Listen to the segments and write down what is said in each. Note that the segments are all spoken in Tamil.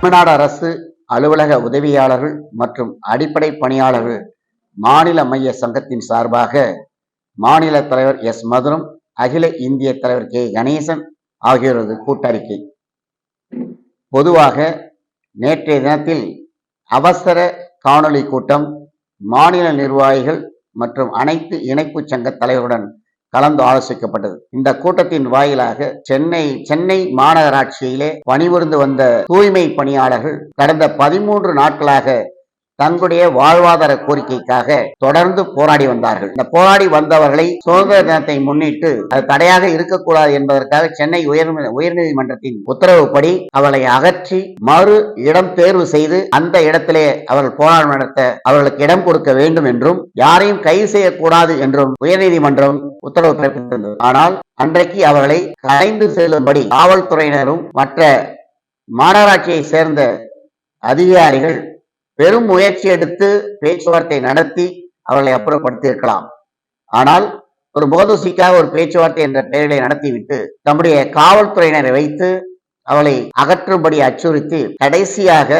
தமிழ்நாடு அரசு அலுவலக உதவியாளர்கள் மற்றும் அடிப்படை பணியாளர்கள் மாநில மைய சங்கத்தின் சார்பாக மாநில தலைவர் எஸ் மதுரம் அகில இந்திய தலைவர் கே கணேசன் ஆகியோரது கூட்டறிக்கை. பொதுவாக நேற்றைய தினத்தில் அவசர காணொளி கூட்டம் மாநில நிர்வாகிகள் மற்றும் அனைத்து இணைப்பு சங்க தலைவருடன் கலந்து ஆலோசிக்கப்பட்டது. இந்த கூட்டத்தின் வாயிலாக சென்னை சென்னை மாநகராட்சியிலே பணிபுரிந்து வந்த தூய்மை பணியாளர்கள் கடந்த பதிமூன்று நாட்களாக தங்களுடைய வாழ்வாதார கோரிக்கைக்காக தொடர்ந்து போராடி வந்தார்கள். இந்த போராடி வந்தவர்களை சுதந்திர தினத்தை முன்னிட்டு அது தடையாக இருக்கக்கூடாது என்பதற்காக சென்னை உயர் உயர்நீதிமன்றத்தின் உத்தரவுப்படி அவளை அகற்றி மறு இடம் தேர்வு செய்து அந்த இடத்திலே அவர்கள் போராட்டம் நடத்த அவர்களுக்கு இடம் கொடுக்க வேண்டும் என்றும் யாரையும் கைது செய்யக்கூடாது என்றும் உயர்நீதிமன்றம் உத்தரவு பிறப்பித்திருந்தது. ஆனால் அன்றைக்கு அவர்களை கலைந்து செல்லும்படி காவல்துறையினரும் மற்ற மாநகராட்சியை சேர்ந்த அதிகாரிகள் பெரும் முயற்சி எடுத்து பேச்சுவார்த்தை நடத்தி அவர்களை அப்புறப்படுத்தியிருக்கலாம். ஆனால் ஒரு போதூசிக்காக ஒரு பேச்சுவார்த்தை என்ற பெயரிலே நடத்திவிட்டு தம்முடைய காவல்துறையினரை வைத்து அவளை அகற்றும்படி அச்சுறுத்தி கடைசியாக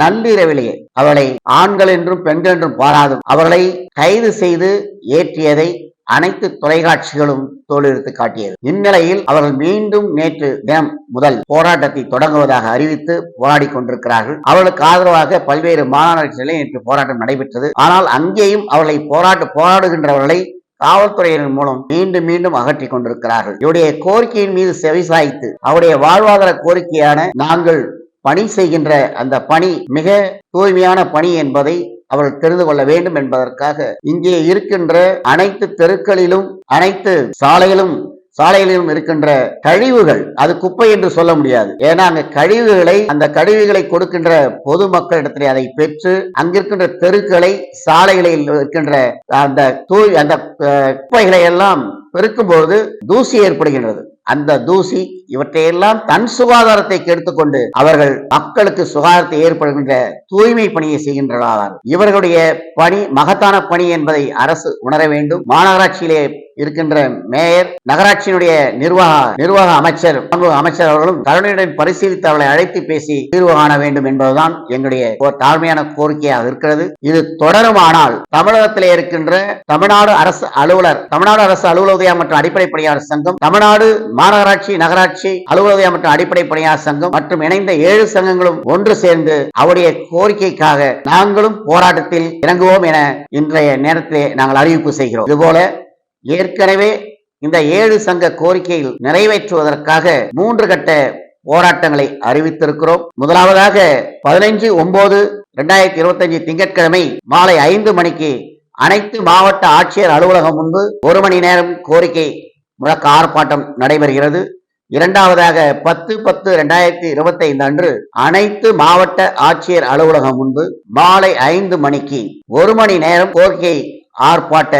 நள்ளிரவிலேயே அவளை ஆண்கள் என்றும் பெண்கள் என்றும் பாராதும் அவர்களை கைது செய்து ஏற்றியதை அனைத்து தொலைக்காட்சிகளும் தோலெடுத்து காட்டியது. இந்நிலையில் அவர்கள் மீண்டும் நேற்று தினம் முதல் போராட்டத்தை தொடங்குவதாக அறிவித்து போராடி கொண்டிருக்கிறார்கள். அவர்களுக்கு ஆதரவாக பல்வேறு மாநகராட்சிகளில் நேற்று போராட்டம் நடைபெற்றது. ஆனால் அங்கேயும் அவர்களை போராட்ட போராடுகின்றவர்களை காவல்துறையினர் மூலம் மீண்டும் மீண்டும் அகற்றி கொண்டிருக்கிறார்கள். இவருடைய கோரிக்கையின் மீது செவிசாய்த்து அவருடைய வாழ்வாதார கோரிக்கையான நாங்கள் பணி செய்கின்ற அந்த பணி மிக தூய்மையான பணி என்பதை அவர்கள் தெரிந்து கொள்ள வேண்டும் என்பதற்காக இங்கே இருக்கின்ற அனைத்து தெருக்களிலும் அனைத்து சாலையிலும் சாலைகளிலும் இருக்கின்ற கழிவுகள் அது குப்பை என்று சொல்ல முடியாது. ஏன்னா அங்க கழிவுகளை அந்த கழிவுகளை கொடுக்கின்ற பொதுமக்களிடத்திலே அதை பெற்று அங்கிருக்கின்ற தெருக்களை சாலைகளில் இருக்கின்ற அந்த தூய் அந்த குப்பைகளை எல்லாம் பெருக்கும்போது தூசி ஏற்படுகின்றது. அந்த தூசி இவற்றையெல்லாம் தன் சுகாதாரத்தை கெடுத்துக்கொண்டு அவர்கள் மக்களுக்கு சுகாதாரத்தை ஏற்படுகின்ற தூய்மை பணியை செய்கின்றனர் இவர்களுடைய பணி மகத்தான பணி என்பதை அரசு உணர வேண்டும். மாநகராட்சியிலே இருக்கின்ற மேயர் நகராட்சியினுடைய நிர்வாக நிர்வாக அமைச்சர் அமைச்சர் அவர்களும் கருணையுடன் பரிசீலித்து அவளை அழைத்து பேசி தீர்வு காண வேண்டும் என்பதுதான் எங்களுடைய ஒரு தாழ்மையான கோரிக்கையாக இருக்கிறது. இது தொடருமானால் தமிழகத்திலே இருக்கின்ற தமிழ்நாடு அரசு அலுவலர் தமிழ்நாடு அரசு அலுவலக மற்றும் அடிப்படை பணியாளர் சங்கம் தமிழ்நாடு மாநகராட்சி நகராட்சி அலுவலக மற்றும் அடிப்படை பணியாளர் சங்கம் மற்றும் இணைந்த ஏழு சங்கங்களும் ஒன்று சேர்ந்து அவருடைய கோரிக்கைக்காக நாங்களும் போராட்டத்தில் இறங்குவோம் என இன்றைய நேரத்திலே நாங்கள் அறிவிப்பு செய்கிறோம். இதுபோல ஏற்கனவே இந்த ஏழு சங்க கோரிக்கையில் நிறைவேற்றுவதற்காக மூன்று கட்ட போராட்டங்களை அறிவித்திருக்கிறோம். முதலாவதாக பதினைஞ்சு ஒன்பது இரண்டாயிரத்தி இருபத்தஞ்சு திங்கட்கிழமை மாலை ஐந்து மணிக்கு அனைத்து மாவட்ட ஆட்சியர் அலுவலகம் முன்பு ஒரு மணி நேரம் கோரிக்கை முழக்க ஆர்ப்பாட்டம் நடைபெறுகிறது. இரண்டாவதாக பத்து பத்து இரண்டாயிரத்தி இருபத்தி ஐந்து அன்று அனைத்து மாவட்ட ஆட்சியர் அலுவலகம் முன்பு மாலை ஐந்து மணிக்கு ஒரு மணி நேரம் கோரிக்கை ஆர்ப்பாட்ட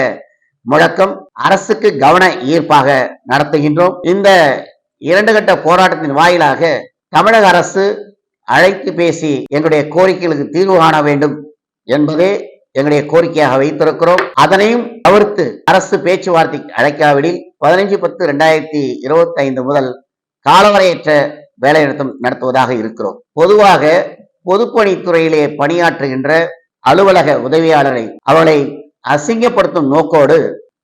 முழக்கம் அரசுக்கு கவன ஈர்ப்பாக நடத்துகின்றோம். இந்த இரண்டு கட்ட போராட்டத்தின் வாயிலாக தமிழக அரசு அழைத்து பேசி எங்களுடைய கோரிக்கைகளுக்கு தீர்வு காண வேண்டும் என்பதே எங்களுடைய கோரிக்கையாக வைத்திருக்கிறோம். அதனையும் தவிர்த்து அரசு பேச்சுவார்த்தை அழைக்காவிடில் பதினைஞ்சு பத்து ரெண்டாயிரத்தி இருபத்தி ஐந்து முதல் காலவரையற்ற வேலைநிறுத்தம் நடத்துவதாக இருக்கிறோம். பொதுவாக பொதுப்பணித்துறையிலே பணியாற்றுகின்ற அலுவலக உதவியாளரை அவளை அசிங்கப்படுத்தும் நோக்கோடு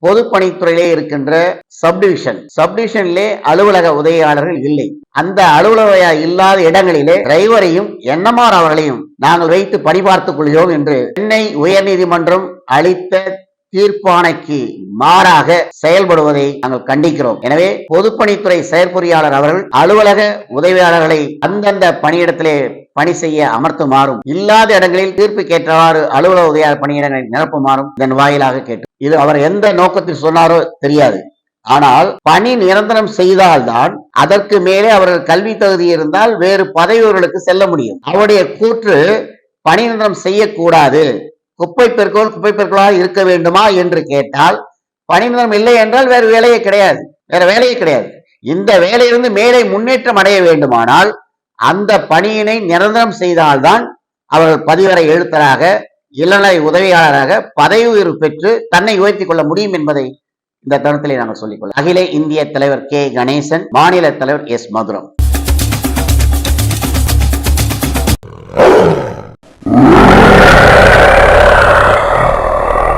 பொதுப்பணித்துறையிலே இருக்கின்ற சப்டிவிஷன் சப்டிவிஷனிலே அலுவலக உதவியாளர்கள் இல்லை. அந்த அலுவலக இல்லாத இடங்களிலே டிரைவரையும் என்எம்ஆர் அவர்களையும் நாங்கள் வைத்து பணிபார்த்துக் கொள்கிறோம் என்று சென்னை உயர்நீதிமன்றம் அளித்த தீர்ப்பாணைக்கு மாறாக செயல்படுவதை நாங்கள் கண்டிக்கிறோம். எனவே பொதுப்பணித்துறை செயற்பொறியாளர் அவர்கள் அலுவலக உதவியாளர்களை அந்தந்த பணியிடத்திலே பணி செய்ய அமர்த்துமாறும் இல்லாத இடங்களில் தீர்ப்புக்கேற்றவாறு அலுவலக உதவியாளர் பணியிடங்களை நிரப்புமாறும் இதன் வாயிலாக கேட்டு இது அவர் எந்த நோக்கத்தில் சொன்னாரோ தெரியாது. ஆனால் பணி நிரந்தரம் செய்தால்தான் அதற்கு மேலே அவர்கள் கல்வி தகுதி இருந்தால் வேறு பதவிகளுக்கு செல்ல முடியும். அவருடைய கூற்று பணி நிரந்தரம் செய்யக்கூடாது. குப்பை பெருக்கோள் குப்பை பெருக்கோளாக இருக்க வேண்டுமா என்று கேட்டால் பணி இல்லை என்றால் வேறு வேலையே கிடையாது. வேற வேலையே கிடையாது. இந்த வேலையிலிருந்து மேலே முன்னேற்றம் அடைய வேண்டுமானால் அந்த பணியினை நிரந்தரம் செய்தால்தான் அவர்கள் பதிவரை எழுத்தராக இளநிலை உதவியாளராக பதவி உயர்வு பெற்று தன்னை உயர்த்தி கொள்ள முடியும் என்பதை இந்த தருணத்திலே நாங்கள் சொல்லிக்கொள்ள அகில இந்திய தலைவர் கே. கணேசன் மாநில தலைவர் எஸ். மதுரம்.